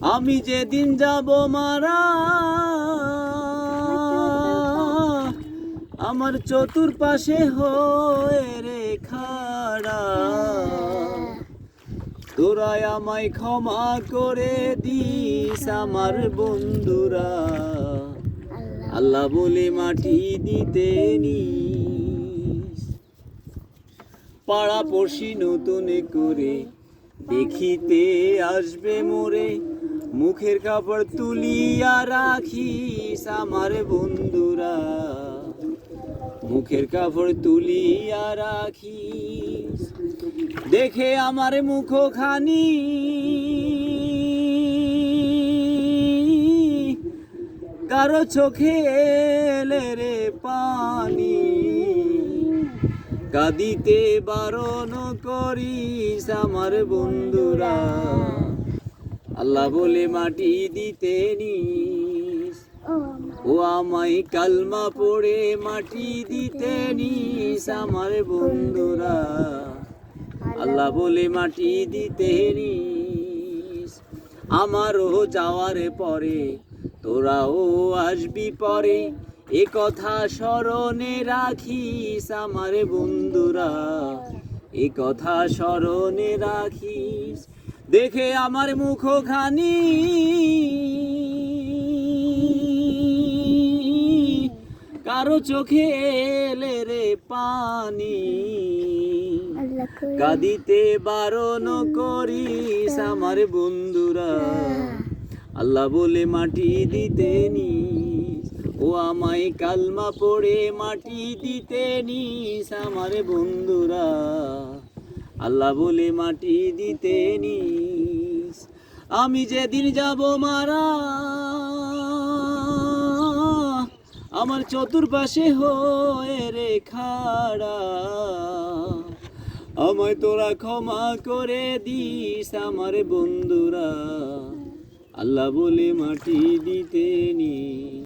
আমি যেদিন যাব মারা, আমার চতুর্পাশে হয়ে রে খাড়া। তোরাই আমায় ক্ষমা করে দিস আমার বন্ধুরা। আল্লাহ বলে মাটি দিতে নি পাড়া পড়শি নতুন করে দেখিতে আসবে মোরে। মুখের কাপড় তুলিয়া রাখিস আমার বন্ধুরা। মুখের কাপড় তুলিয়া রাখিস, দেখে আমার মুখ খানি কারও চোখে রে পানি, কাঁদিতে বারণ করিস আমার বন্ধুরা। আল্লাহ বলে, মাটি দিতে নিস ও আমায় কালমা পড়ে, মাটি দিতে নিস আমার বন্ধুরা। আল্লাহ বলে, মাটি দিতে নিস আমারও যাওয়ার পরে, তোরাও আসবি পরে। এ কথা স্মরণে রাখিস আমার বন্ধুরা, এ কথা স্মরণে রাখিস দেখে আমার মুখখানি। কারও চোখে এলে রে পানি। কাঁদিতে বারণ করিস আমার বন্ধুরা। আল্লাহ বলে মাটি দিতে নিস। ও আমায় কালমা পড়ে মাটি দিতে নিস আমার বন্ধুরা। আল্লাহ বলে মাটি দিতে নিস। আমি যেদিন যাব মারা, আমার চতুর্পাশে হয়ে রে খাড়া। আমায় তোরা ক্ষমা করে দিস আমার বন্ধুরা। আল্লাহ বলে মাটি দিতে নি